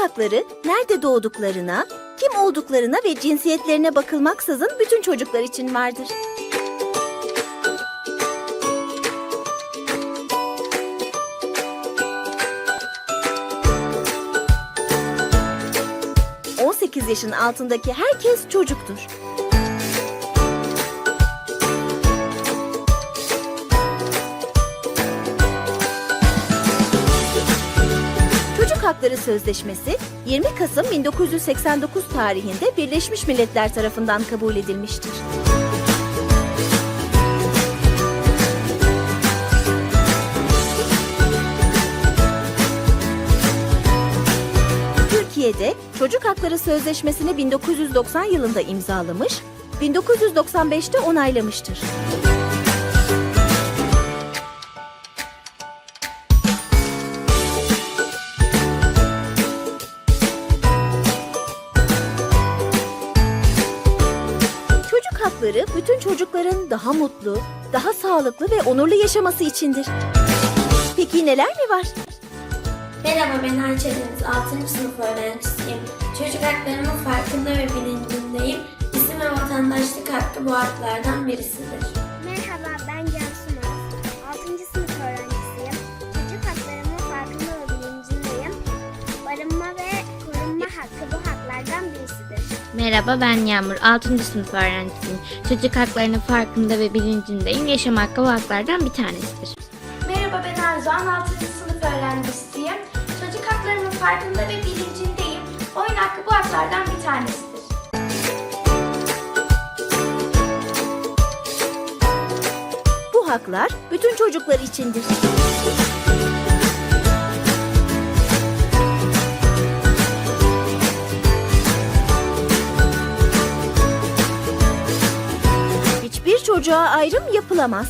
hakları nerede doğduklarına, kim olduklarına ve cinsiyetlerine bakılmaksızın bütün çocuklar için vardır. ...18 yaşın altındaki herkes çocuktur. Hakları Sözleşmesi 20 Kasım 1989 tarihinde Birleşmiş Milletler tarafından kabul edilmiştir. Türkiye'de Çocuk Hakları Sözleşmesi'ni 1990 yılında imzalamış, 1995'te onaylamıştır. Çocuk hakları bütün çocukların daha mutlu, daha sağlıklı ve onurlu yaşaması içindir. Peki neler mi var? Merhaba ben Ayça Deniz, 6. sınıf öğrencisiyim. Çocuk haklarımın farkında ve bilincindeyim. İsim ve vatandaşlık hakkı bu haklardan birisidir. Merhaba ben Cansu Naz. 6. sınıf öğrencisiyim. Çocuk haklarımın farkında ve bilincindeyim. Barınma ve korunma hakkı bu haklardan birisidir. Merhaba ben Yağmur. 6. sınıf öğrencisiyim. Çocuk haklarının farkında ve bilincindeyim. Yaşam hakkı bu haklardan bir tanesidir. Merhaba ben Arzuhan, 6. sınıf öğrencisiyim. Çocuk haklarının farkında ve bilincindeyim. Oyun hakkı bu haklardan bir tanesidir. Bu haklar bütün çocuklar içindir. Çocuğa ayrım yapılamaz.